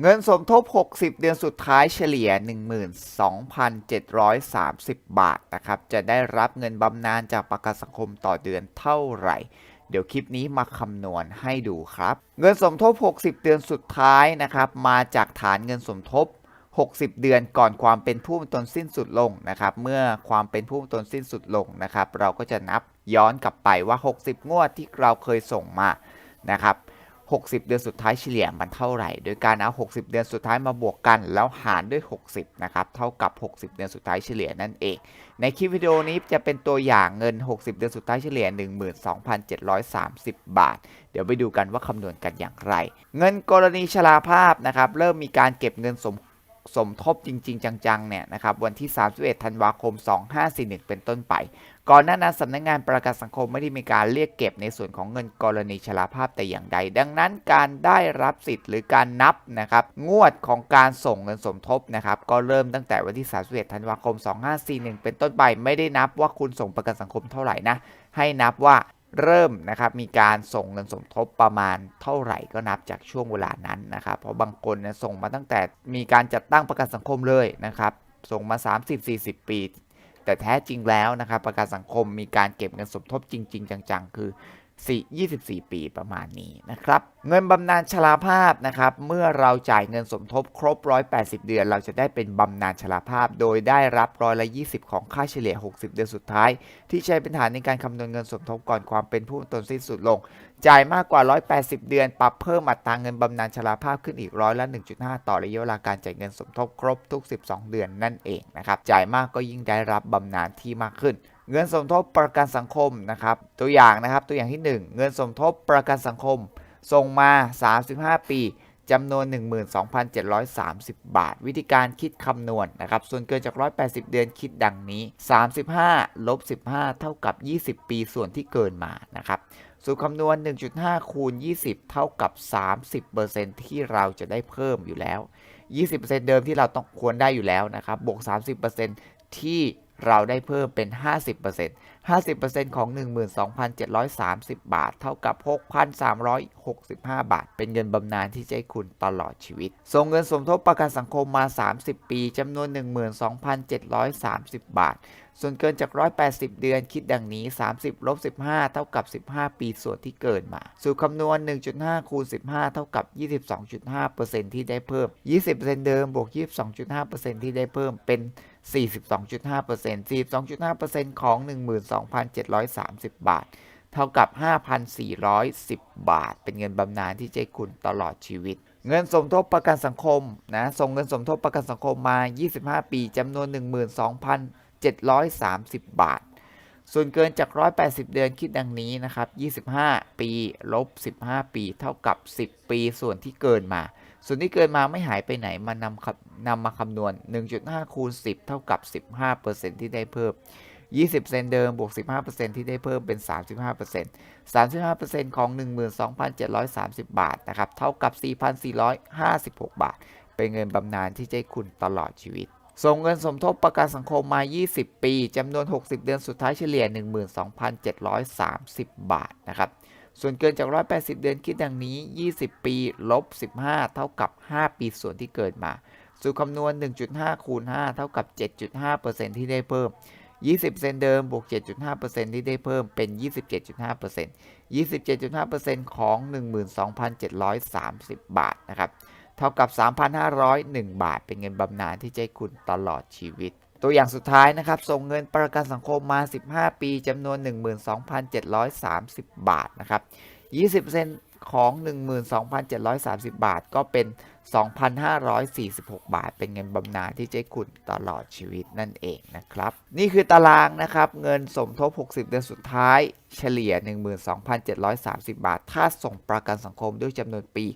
เงินสมทบ 60 เดือนสุดท้ายเฉลี่ย 12,730 บาทนะครับ จะได้รับเงินบำนาญจากประกันสังคมต่อเดือนเท่าไหร่ เดี๋ยวคลิปนี้มาคำนวณให้ดูครับ เงินสมทบ 60 เดือนสุดท้ายนะครับ มาจากฐานเงินสมทบ 60 เดือนก่อนความเป็นผู้มีตนสิ้นสุดลงนะครับ เมื่อความเป็นผู้มีตนสิ้นสุดลงนะครับ เราก็จะนับย้อนกลับไปว่า 60 งวดที่เราเคยส่งมานะครับ 60 เดือนสุดท้ายเฉลี่ยมันเท่าไหร่ โดยการเอา 60 เดือนสุดท้ายมาบวกกัน แล้วหารด้วย 60 นะครับ เท่ากับ 60 เดือนสุดท้ายเฉลี่ยนั่นเอง ในคลิปวิดีโอนี้จะเป็นตัวอย่างเงิน 60 เดือนสุดท้ายเฉลี่ย 12,730 บาท เดี๋ยวไปดูกันว่าคำนวณกันอย่างไร เงินกรณีชราภาพนะครับ เริ่มมีการเก็บเงินสมสมทบจริง ๆ จังๆ เนี่ยนะครับวันที่ 31 ธันวาคม 2541 เป็นต้นไป ก่อนหน้านั้นสำนักงานประกันสังคมไม่ได้มีการเรียกเก็บในส่วนของเงินกรณีชราภาพแต่อย่างใด ดังนั้นการได้รับสิทธิ์หรือการนับนะครับงวดของการส่งเงินสมทบนะครับก็เริ่มตั้งแต่วันที่31ธันวาคม 2541 เป็นต้นไปไม่ได้นับว่าคุณส่งประกันสังคมเท่าไหร่นะ ให้นับว่าเริ่มนะครับมีการส่งเงินสมทบประมาณเท่าไหร่ก็นับจากช่วงเวลานั้นนะครับเพราะบางคนเนี่ยส่งมาตั้งแต่มีการจัดตั้งประกันสังคมเลยนะครับส่งมา 30-40 ปี แต่แท้จริงแล้วนะครับประกันสังคมมีการเก็บเงินสมทบจริง ๆ จังๆ คือ 24 ปีประมาณนี้นะครับ เงินบำนาญชราภาพนะครับ เมื่อเราจ่ายเงินสมทบครบ 180 เดือน เราจะได้เป็นบำนาญชราภาพ โดยได้รับร้อยละ 20 ของค่าเฉลี่ย 60 เดือนสุดท้าย ที่ใช้เป็นฐานในการคำนวณเงินสมทบก่อนความเป็นผู้ตนสิ้นสุดลง จ่ายมากกว่า 180 เดือน ปรับเพิ่มอัตราเงินบำนาญชราภาพขึ้นอีกร้อยละ 1.5 ต่อระยะเวลาการจ่ายเงินสมทบครบทุก 12 เดือนนั่นเองนะครับจ่ายมากก็ยิ่งได้รับบำนาญที่มากขึ้น เงินสมทบประกันสังคมนะครับ ตัวอย่างนะครับตัวอย่างที่ 1 เงินสมทบประกันสังคม ส่งมา 35 ปีจำนวน 12,730 บาท วิธีการคิดคำนวณนะครับ ส่วนเกินจาก 180 เดือนคิดดังนี้ 35 ลบ 15 เท่ากับ 20 ปีส่วนที่เกินมานะครับ สูตรคำนวณ 1.5 คูณ 20 เท่ากับ 30%ที่เราจะได้เพิ่มอยู่แล้ว 20%เดิมที่เราต้องควรได้อยู่แล้วนะครับ บวก 30%ที่ เราได้เพิ่มเป็น 50% 50%ของ 12,730 บาท เท่ากับ 6,365 บาท เป็นเงินบำนาญที่จะให้คุณตลอดชีวิต ส่งเงินสมทบประกันสังคมมา 30 ปีจำนวน 12,730 บาท ส่วนเกินจาก 180 เดือนคิดดังนี้ 30ลบ15 เท่ากับ 15 ปีส่วนที่เกินมา สูตรคำนวณ 1.5 คูณ 15 เท่ากับ 22.5%ที่ได้เพิ่ม 20%เดิมบวก 22.5%ที่ได้เพิ่มเป็น 42.5% 42.5%ของ2,730 บาท เท่ากับ 5,410 บาท เป็นเงินบำนาญที่เจะให้คุณตลอดชีวิต เงินสมทบประกันสังคมนะส่งเงินสมทบประกันสังคมมา 25 ปีจำนวน 12,730 บาท ส่วนเกินจาก 180 เดือนคิดดังนี้นะครับ 25 ปีลบ 15 ปี เท่ากับ 10 ปีส่วนที่เกินมาส่วนที่เกินมาไม่หายไปไหนมานำคำนำมาคำนวณ 1.5 คูณ 10 เท่ากับ 15%ที่ได้เพิ่ม 20 เซนเดิมบวก 15%ที่ได้เพิ่มเป็น 35% 35%ของ 12,730 บาทนะครับ เท่ากับ 4,456 บาท เป็นเงินบำนาญที่จะให้คุณตลอดชีวิต ส่งเงินสมทบประกันสังคมมา 20 ปีจำนวน 60 เดือนสุดท้ายเฉลี่ย 12,730 บาทนะครับส่วนเกินจาก 180 เดือนคิดดังนี้ 20 ปี ลบ 15 เท่ากับ 5 ปีส่วนที่เกิดมา สูตรคำนวณ 1.5 คูณ 5 เท่ากับ 7.5%ที่ได้เพิ่ม 20 เซนเดิมบวก 7.5%ที่ได้เพิ่มเป็น 27.5% 27.5%ของ 12,730 บาทนะครับ เท่ากับ 3,501 บาท เป็นเงินบำนาญที่ให้คุณตลอดชีวิต ตัวอย่างสุดท้ายนะครับ ส่งเงินประกันสังคมมา 15 ปีจำนวน 12,730 บาทนะครับ 20%ของ 12,730 บาทก็เป็น 2,546 บาท เป็นเงินบำนาญที่เจะให้คุณตลอดชีวิตนั่นเองนะครับ นี่คือตารางนะครับ เงินสมทบ 60 เดือนสุดท้าย เฉลี่ย 12,730 บาท ถ้าส่งประกันสังคมด้วยจำนวนปี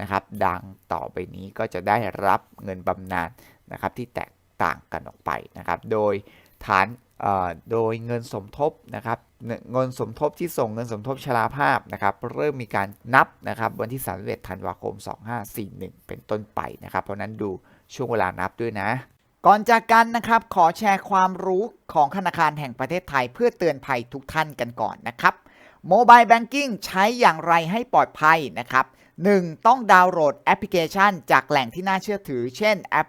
นะครับ ดังต่อไปนี้ก็จะได้รับเงินบำนาญนะครับที่แตกต่างกันออกไปนะครับ โดยฐาน โดยเงินสมทบนะครับเงินสมทบที่ส่งเงินสมทบชราภาพนะครับเริ่มมีการนับนะครับวันที่31ธันวาคม 2541 เป็นต้นไปนะครับเพราะนั้นดูช่วงเวลานับด้วยนะ ก่อนจากกันนะครับขอแชร์ความรู้ของธนาคารแห่งประเทศไทยเพื่อเตือนภัยทุกท่านกันก่อนนะครับโมบายแบงกิ้งใช้อย่างไรให้ปลอดภัยนะครับ 1. ต้องดาวน์โหลดแอปพลิเคชัน จากแหล่งที่น่าเชื่อถือ เช่นแอป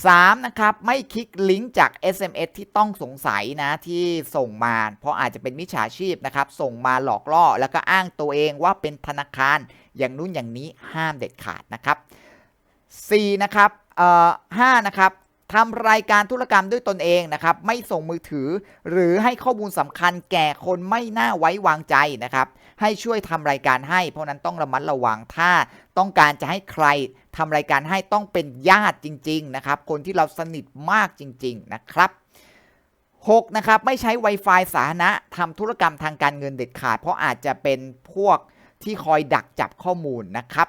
3. นะครับไม่คลิกลิงก์จาก SMS ที่ต้องสงสัยนะที่ส่งมา เพราะอาจจะเป็นมิจฉาชีพนะครับ ส่งมาหลอกล่อ แล้วก็อ้างตัวเองว่าเป็นธนาคารอย่างนู้นอย่างนี้ห้ามเด็ดขาดนะครับ 4. นะครับเอ่อ5นะครับทำรายการธุรกรรมด้วยตนเองนะครับ ไม่ส่งมือถือ หรือให้ข้อมูลสำคัญแก่คนไม่น่าไว้วางใจนะครับ ให้ช่วยทำรายการให้ เพราะนั้นต้องระมัดระวังถ้าต้องการจะให้ใครทำรายการให้ต้องเป็นญาติจริง ๆ นะครับ คนที่เราสนิทมากจริง ๆ นะครับ 6. นะครับ ไม่ใช้ Wi-Fi สาธารณะทำธุรกรรมทางการเงินเด็ดขาด เพราะอาจจะเป็นพวกที่คอยดักจับข้อมูลนะครับ